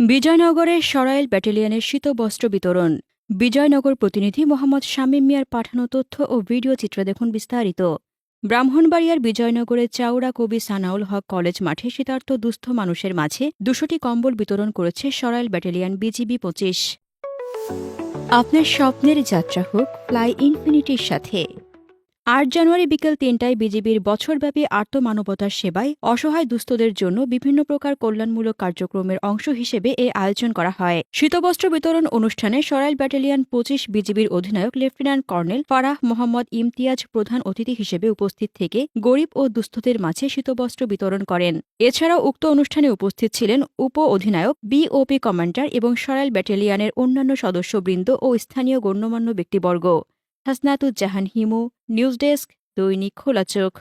বিজয়নগরের সরাইল ব্যাটালিয়নের শীতবস্ত্র বিতরণ। বিজয়নগর প্রতিনিধি মোহাম্মদ শামীম মিয়ার পাঠানো তথ্য ও ভিডিও চিত্র দেখুন বিস্তারিত। ব্রাহ্মণবাড়িয়ার বিজয়নগরের চাউড়া কবি সানাউল হক কলেজ মাঠে শীতার্থ দুস্থ মানুষের মাঝে দুশোটি কম্বল বিতরণ করেছে সরাইল ব্যাটালিয়ন বিজিবি পঁচিশ। আপনার স্বপ্নের যাত্রা হোক, ফ্লাই ইনফিনিটির সাথে। আট জানুয়ারি বিকেল তিনটায় বিজিবির বছরব্যাপী আর্তমানবতার সেবায় অসহায় দুস্থদের জন্য বিভিন্ন প্রকার কল্যাণমূলক কার্যক্রমের অংশ হিসেবে এ আয়োজন করা হয়। শীতবস্ত্র বিতরণ অনুষ্ঠানে সরাইল ব্যাটালিয়ন পঁচিশ বিজিবির অধিনায়ক লেফটেন্যান্ট কর্নেল ফারাহ মোহাম্মদ ইমতিয়াজ প্রধান অতিথি হিসেবে উপস্থিত থেকে গরিব ও দুস্থদের মাঝে শীতবস্ত্র বিতরণ করেন। এছাড়াও উক্ত অনুষ্ঠানে উপস্থিত ছিলেন উপ অধিনায়ক বিওপি কমান্ডার এবং সরাইল ব্যাটালিয়নের অন্যান্য সদস্যবৃন্দ ও স্থানীয় গণ্যমান্য ব্যক্তিবর্গ। হাসনাতুজ্জাহান হিমু নিউজ ডেস্ক দৈনিক খোলা চোখ